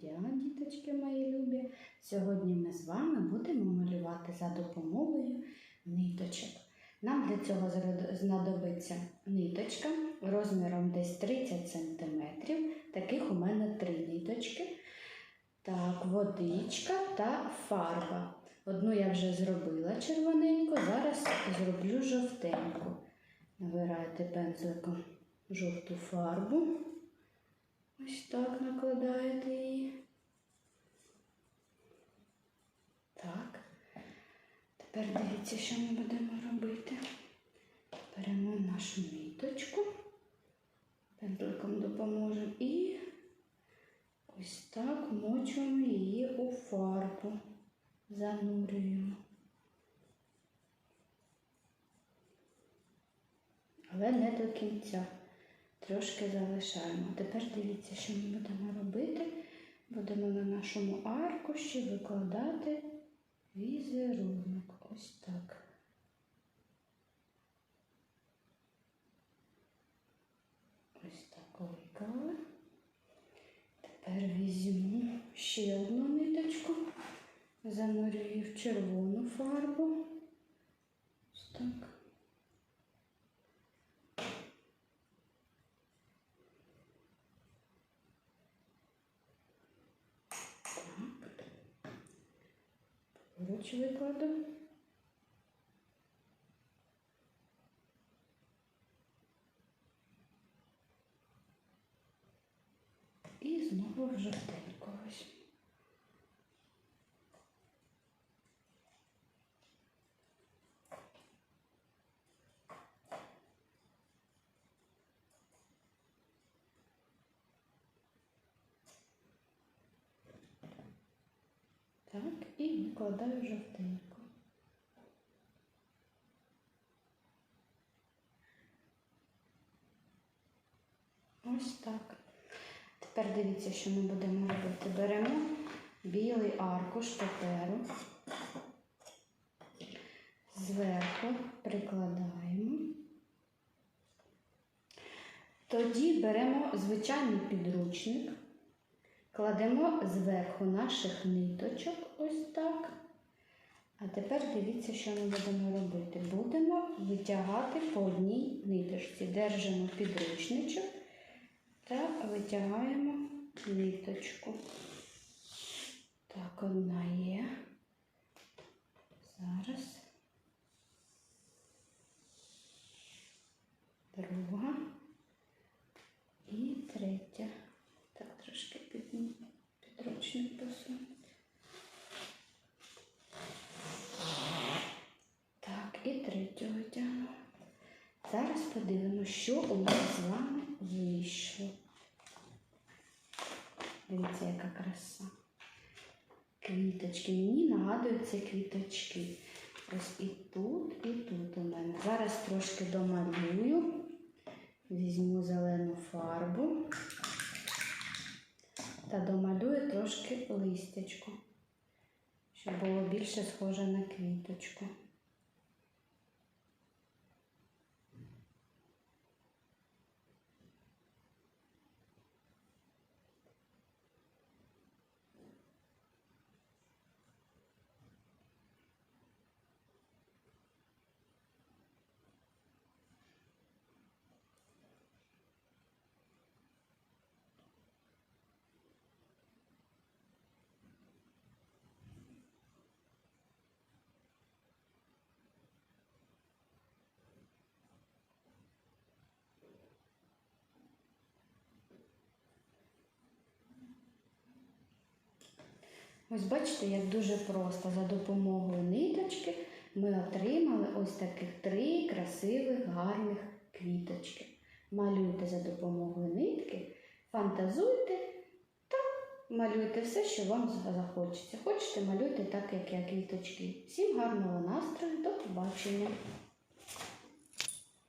дня, діточки мої любі! Сьогодні ми з вами будемо малювати за допомогою ниточок. Нам для цього знадобиться ниточка розміром десь 30 см. Таких у мене три ниточки. Так, водичка та фарба. Одну я вже зробила червоненьку, зараз зроблю жовтеньку. Набираєте пензликом жовту фарбу. Ось так накладаєте її. Так. Тепер дивіться, що ми будемо робити. Беремо нашу ниточку, пензликом допоможемо і ось так мочуємо її у фарбу, занурюємо. Але не до кінця. Трошки залишаємо. Тепер дивіться, що ми будемо робити. Будемо на нашому аркуші викладати візерунок. Ось так. Ось так виклали. Тепер візьму ще одну ниточку, занурюю в червону фарбу. Ось так. Поруч викладу. І знову в жовтеньку ось. І жовтеньку. Ось так. Тепер дивіться, що ми будемо робити. Беремо білий аркуш паперу, зверху прикладаємо. Тоді беремо звичайний підручник, кладемо зверху наших ниточок, ось так. А тепер дивіться, що ми будемо робити. Будемо витягати по одній ниточці. Держимо підручничок та витягаємо ниточку. Так, одна є. Зараз. Друга. І третя. Так, трошки під, підручник посунути. Третю витягну. Зараз подивимося, що у нас з вами вийшло. Дивіться, яка краса. Квіточки. Мені нагадують це квіточки. Ось і тут, і тут у мене. Зараз трошки домалюю. Візьму зелену фарбу та домалюю трошки листячку, щоб було більше схоже на квіточку. Ось бачите, як дуже просто за допомогою ниточки ми отримали ось таких три красивих, гарних квіточки. Малюйте за допомогою нитки, фантазуйте та малюйте все, що вам захочеться. Хочете, малюйте так, як я квіточки. Всім гарного настрою, до побачення!